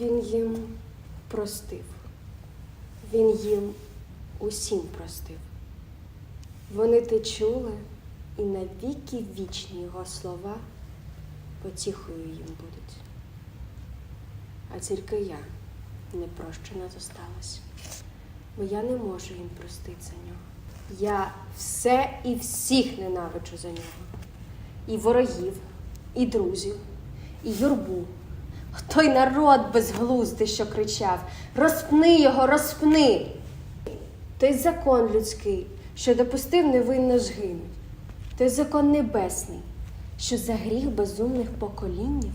Він їм простив, він їм усім простив. Вони те чули і навіки вічні його слова потіхою їм будуть. А тільки я непрощена зосталась, бо я не можу їм простити за нього. Я все і всіх ненавиджу за нього, і ворогів, і друзів, і юрбу. Той народ безглуздий, що кричав: Розпни його, розпни! Той закон людський, що допустив невинно згинуть, той закон небесний, що за гріх безумних поколіннів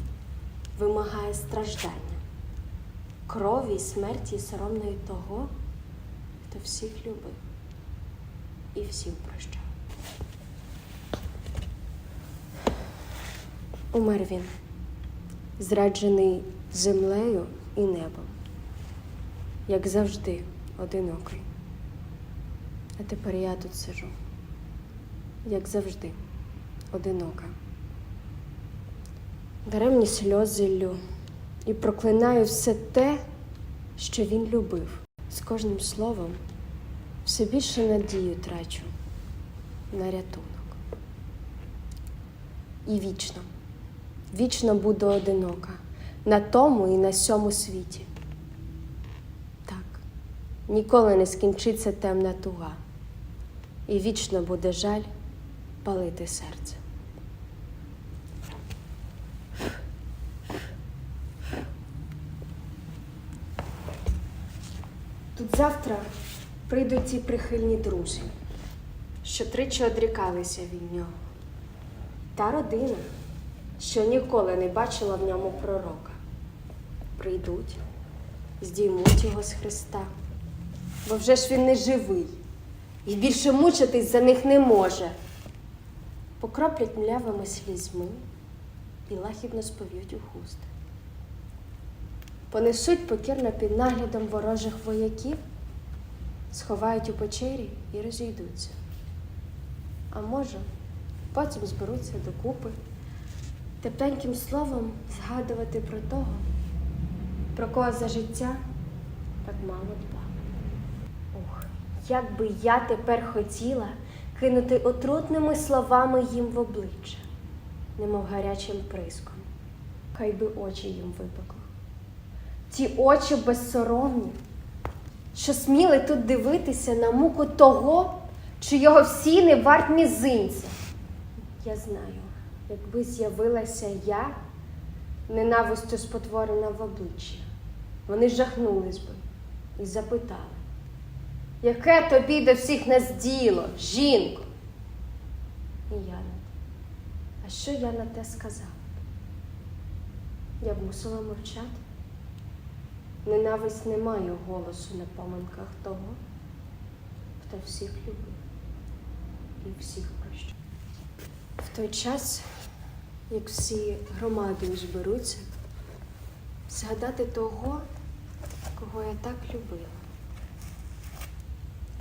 вимагає страждання, крові і смерті соромної того, хто всіх любив і всім прощав. Умер він, зраджений землею і небом, як завжди, одинокий. А тепер я тут сижу, як завжди, одинока. Даремні сльози ллю і проклинаю все те, що він любив. З кожним словом все більше надію трачу на рятунок. І вічно, вічно буду одинока на тому і на сьому світі. Так, ніколи не скінчиться темна туга, і вічно буде жаль палити серце. Тут завтра прийдуть ті прихильні друзі, що тричі одрікалися від нього. Та родина, що ніколи не бачила в ньому пророка. Прийдуть, здіймуть його з Христа, бо вже ж він не живий і більше мучитись за них не може. Покроплять млявими слізьми і лагідно спов'ють у хусти. Понесуть покірно під наглядом ворожих вояків, сховають у печері і розійдуться. А може, потім зберуться докупи, тепленьким словом згадувати про того, про кого за життя так мало дбав. Ох, як би я тепер хотіла кинути отрутними словами їм в обличчя, немов гарячим приском, хай би очі їм випекло. Ті очі безсоромні, що сміли тут дивитися на муку того, чийого всі не варт мізинця. Я знаю, якби з'явилася я, ненавистю спотворена в обличчя, вони жахнулись би і запитали, яке тобі до всіх нас діло, жінко? І я на те. А що я на те сказала? Я б мусила мовчати. Ненависть не має голосу на поминках того, хто всіх любив і всіх прощав. В той час, як всі громадою зберуться, згадати того, кого я так любила.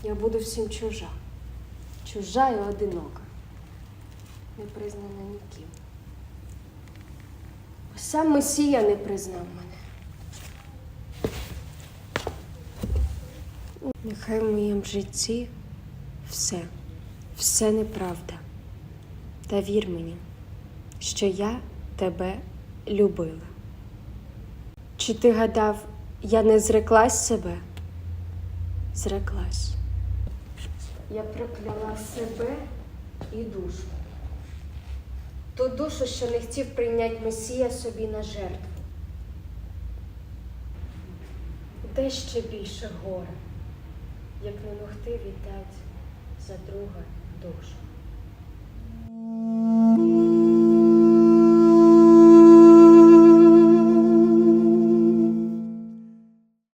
Я буду всім чужа, чужа і одинока, не признана ніким. Сам Месія не признав мене. Нехай в моєму житті все, все неправда. Та вір мені, що я тебе любила. Чи ти гадав, я не зреклась себе? Зреклась. Я прокляла себе і душу. Ту душу, що не хотів прийняти Месія собі на жертву. Де ще більше горе, як не могти віддати за друга душу.